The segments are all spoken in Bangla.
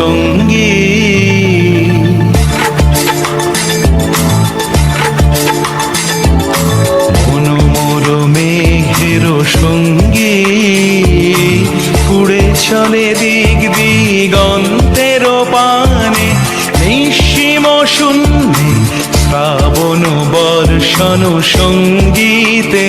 সঙ্গী। মনোমর মেঘের সঙ্গী। উড়ে চলে দিক দিগন্তের পানে। নিঃসীম শূন্যে শ্রাবণ বর্ষণ সঙ্গীতে।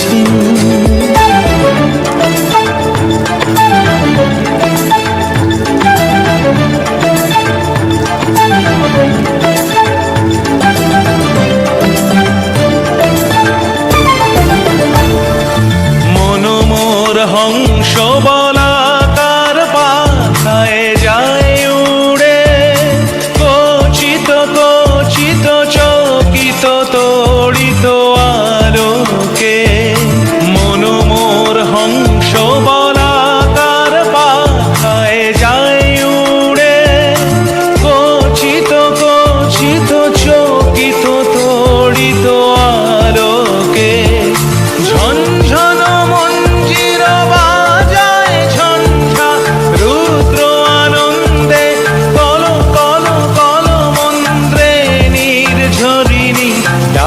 হংস বলাকার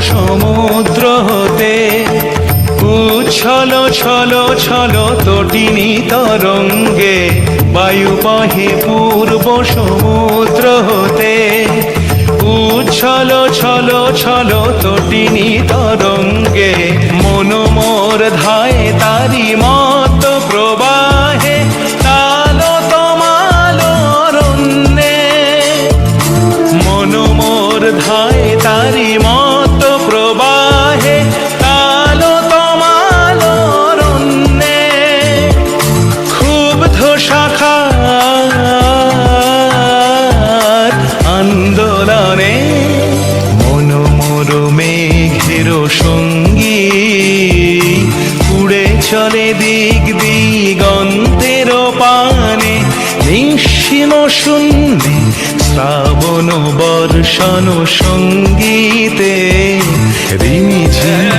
সমুদ্র হতে উচ্ছল, ছল ছল তটিনী তরঙ্গে বায়ু বহে পূর্ব সমুদ্র হতে উচ্ছল, ছল ছল তটিনী তরঙ্গে মনোমোর ধায় তারি মত প্রবাহে তাল তমাল অরণ্যে মনোমোর ধায় তারি শাখার আন্দোলনে মনোমোর মেঘের সঙ্গী। উড়ে চলে দিক দিগন্তের পানে। নিঃসীম শূন্যে শ্রাবণ বর্ষণ সঙ্গীতে রিমি ঝিম